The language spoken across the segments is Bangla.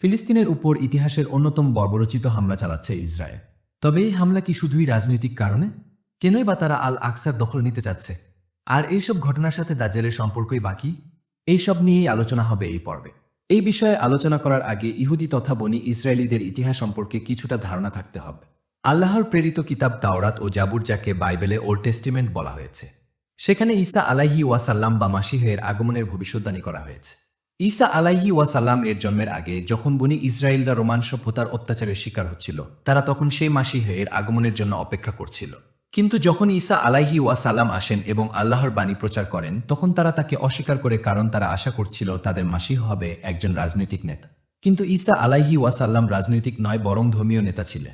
ফিলিস্তিনের উপর ইতিহাসের অন্যতম বর্বরচিত হামলা চালাচ্ছে ইসরায়েল। তবে এই হামলা কি শুধুই রাজনৈতিক কারণে? কেনই বা তারা আল আকসার দখল নিতে চাচ্ছে? আর এইসব ঘটনার সাথে দাজ্জালের সম্পর্কই বাকি? এইসব নিয়েই আলোচনা হবে এই পর্বে। এই বিষয়ে আলোচনা করার আগে ইহুদি তথা বনি ইসরায়েলিদের ইতিহাস সম্পর্কে কিছুটা ধারণা থাকতে হবে। আল্লাহর প্রেরিত কিতাব দাওরাত ও জাবুর, যাকে বাইবেলে ওল্ড টেস্টিমেন্ট বলা হয়েছে। সেখানে ঈসা আলাহি ওয়াসাল্লাম বা মাসিহের আগমনের ভবিষ্যদ্বাণী করা হয়েছে। ঈসা আলাহি ওয়াসাল্লাম এর জন্মের আগে যখন বনি ইসরায়েলরা রোমান সভ্যতার অত্যাচারের শিকার হচ্ছিল, তারা তখন সেই মাসিহের আগমনের জন্য অপেক্ষা করছিল। কিন্তু যখন ঈসা আলাহি ওয়াসাল্লাম আসেন এবং আল্লাহর বাণী প্রচার করেন, তখন তারা তাকে অস্বীকার করে কারণ তারা আশা করছিল তাদের মাসিহ হবে একজন রাজনৈতিক নেতা। কিন্তু ঈসা আলাহি ওয়াসাল্লাম রাজনৈতিক নয়, বরং ধর্মীয় নেতা ছিলেন।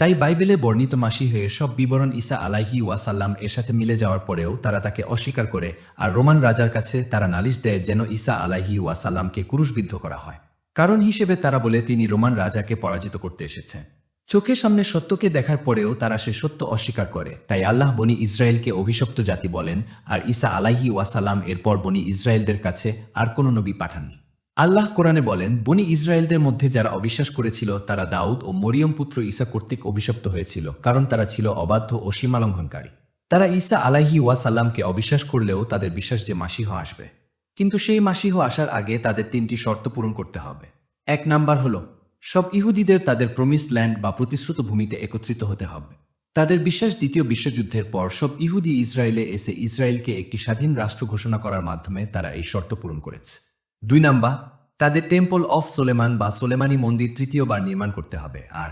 তাই বাইবেলে বর্ণিত মাসিহে সব বিবরণ ঈসা আলাহি ওয়াসাল্লাম এর সাথে মিলে যাওয়ার পরেও তারা তাকে অস্বীকার করে আর রোমান রাজার কাছে তারা নালিশ দেয় যেন ঈসা আলাহি ওয়াসাল্লামকে ক্রুশবিদ্ধ করা হয়। কারণ হিসেবে তারা বলে তিনি রোমান রাজাকে পরাজিত করতে এসেছেন চোখের সামনে সত্যকে দেখার পরেও তারা সে সত্য অস্বীকার করে। তাই আল্লাহ বনি ইসরায়েলকে অভিশপ্ত জাতি বলেন, আর ঈসা আলাহি ওয়াসাল্লাম এরপর বনি ইসরায়েলদের কাছে আর কোনো নবী পাঠাননি। আল্লাহ কোরআনে বলেন, বনি ইসরায়েলদের মধ্যে যারা অবিশ্বাস করেছিল, তারা দাউদ ও মরিয়ম পুত্র ঈসা কর্তৃক অভিশপ্ত হয়েছিল, কারণ তারা ছিল অবাধ্য ও সীমালঙ্ঘনকারী। তারা ঈসা আলাহি ওয়াসাল্লামকে অবিশ্বাস করলেও তাদের বিশ্বাস যে মাসিহ আসবে। কিন্তু সেই মাসিহ আসার আগে তাদের তিনটি শর্ত পূরণ করতে হবে। এক নাম্বার হলো, সব ইহুদিদের তাদের প্রমিস ল্যান্ড বা প্রতিশ্রুত ভূমিতে একত্রিত হতে হবে। তাদের বিশ্বাস দ্বিতীয় বিশ্বযুদ্ধের পর সব ইহুদি ইসরায়েলে এসে ইসরায়েলকে একটি স্বাধীন রাষ্ট্র ঘোষণা করার মাধ্যমে তারা এই শর্ত পূরণ করেছে। দুই নাম্বার, তাদের টেম্পল অফ সোলেমান বা সোলেমানি মন্দির তৃতীয়বার নির্মাণ করতে হবে। আর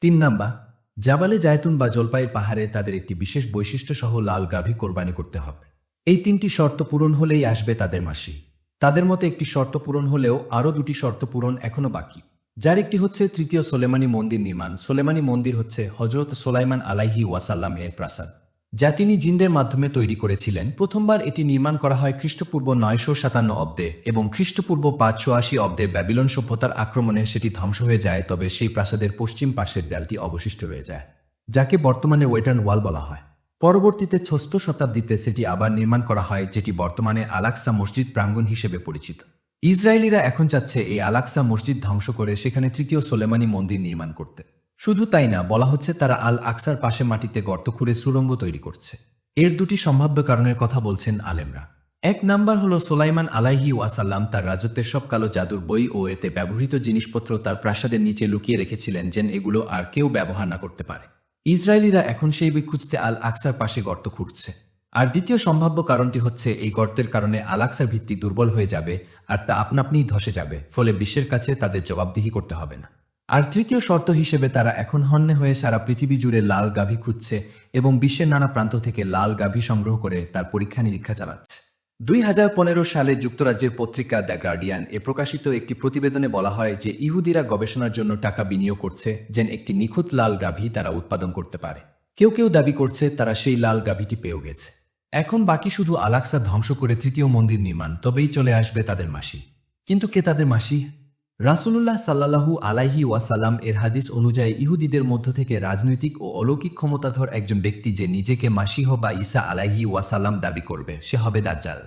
তিন নাম্বার, জাবালে জায়তুন বা জলপাইয়ের পাহাড়ে তাদের একটি বিশেষ বৈশিষ্ট্য সহ লাল গাভী কোরবানি করতে হবে। এই তিনটি শর্ত পূরণ হলেই আসবে তাদের মাসি। তাদের মতে একটি শর্ত পূরণ হলেও আরও দুটি শর্ত পূরণ এখনও বাকি। যার একটি হচ্ছে তৃতীয় সোলেমানি মন্দির নির্মাণ। সোলেমানি মন্দির হচ্ছে হজরত সোলাইমান আলাইহি ওয়াসাল্লাম এর প্রাসাদ। যা তিনি জিনদের মাধ্যমে তৈরি করেছিলেন। প্রথমবার এটি নির্মাণ করা হয় খ্রিস্টপূর্ব নয়শো সাতান্ন অব্দে এবং খ্রিস্টপূর্ব পাঁচশো আশি অব্দে ব্যাবিলন সভ্যতার আক্রমণে সেটি ধ্বংস হয়ে যায়, তবে সেই প্রাসাদের পশ্চিম পাশের দেয়ালটি অবশিষ্ট রয়ে যায়, যাকে বর্তমানে ওয়েটার্ন ওয়াল বলা হয়। পরবর্তীতে ষষ্ঠ শতাব্দীতে সেটি আবার নির্মাণ করা হয়, যেটি বর্তমানে আলাক্সা মসজিদ প্রাঙ্গণ হিসেবে পরিচিত। ইসরায়েলিরা এখন চাচ্ছে এই আলাক্সা মসজিদ ধ্বংস করে সেখানে তৃতীয় সোলেমানি মন্দির নির্মাণ করতে। শুধু তাই না, বলা হচ্ছে তারা আল আকসার পাশে মাটিতে গর্ত খুঁড়ে সুড়ঙ্গ তৈরি করছে। এর দুটি সম্ভাব্য কারণের কথা বলছেন আলেমরা। এক নাম্বার হলো সোলাইমান আলাইহি ওয়াসাল্লাম তার রাজত্বের সব কালো জাদুর বই ও এতে ব্যবহৃত জিনিসপত্র তার প্রাসাদের নিচে লুকিয়ে রেখেছিলেন যেন এগুলো আর কেউ ব্যবহার না করতে পারে। ইসরায়েলিরা এখন সেই বই খুঁজতে আল আকসার পাশে গর্ত খুঁড়ছে। আর দ্বিতীয় সম্ভাব্য কারণটি হচ্ছে এই গর্তের কারণে আলাক্সার ভিত্তি দুর্বল হয়ে যাবে আর তা আপনা আপনিই ধসে যাবে, ফলে বিশ্বের কাছে তাদের জবাবদিহি করতে হবে না। আর তৃতীয় শর্ত হিসেবে তারা এখন হন্যে হয়ে সারা পৃথিবী জুড়ে লাল গাভী খুঁজছে এবং বিশ্বের নানা প্রান্ত থেকে লাল গাভী সংগ্রহ করে তার পরীক্ষা নিরীক্ষা চালাচ্ছে। দুই হাজার পনেরো সালে যুক্তরাজ্যের পত্রিকা দ্য গার্ডিয়ান এ প্রকাশিত একটি প্রতিবেদনে বলা হয় যে ইহুদিরা গবেষণার জন্য টাকা বিনিয়োগ করছে যেন একটি নিখুঁত লাল গাভী তারা উৎপাদন করতে পারে। কেউ কেউ দাবি করছে তারা সেই লাল গাভীটি পেয়েও গেছে। এখন বাকি শুধু আলাক্সা ধ্বংস করে তৃতীয় মন্দির নির্মাণ, তবেই চলে আসবে তাদের মাসি। কিন্তু কে তাদের মাসি? রাসুলুল্লাহ সাল্লাহু আলাইহি ওয়াসাল্লাম এর হাদিস অনুযায়ী ইহুদিদের মধ্য থেকে রাজনৈতিক ও অলৌকিক ক্ষমতাধর একজন ব্যক্তি যে নিজেকে মাসিহ বা ঈসা আলাইহি ওয়াসাল্লাম দাবি করবে, সে হবে দাজ্জাল।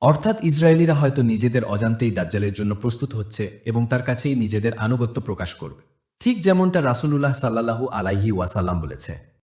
অর্থাৎ ইসরায়েলিরা হয়তো নিজেদের অজান্তেই দাজ্জালের জন্য প্রস্তুত হচ্ছে এবং তার কাছেই নিজেদের আনুগত্য প্রকাশ করবে। ঠিক যেমনটা রাসুলুল্লাহ সাল্লাহু আলাইহি ওয়াসাল্লাম বলেছে।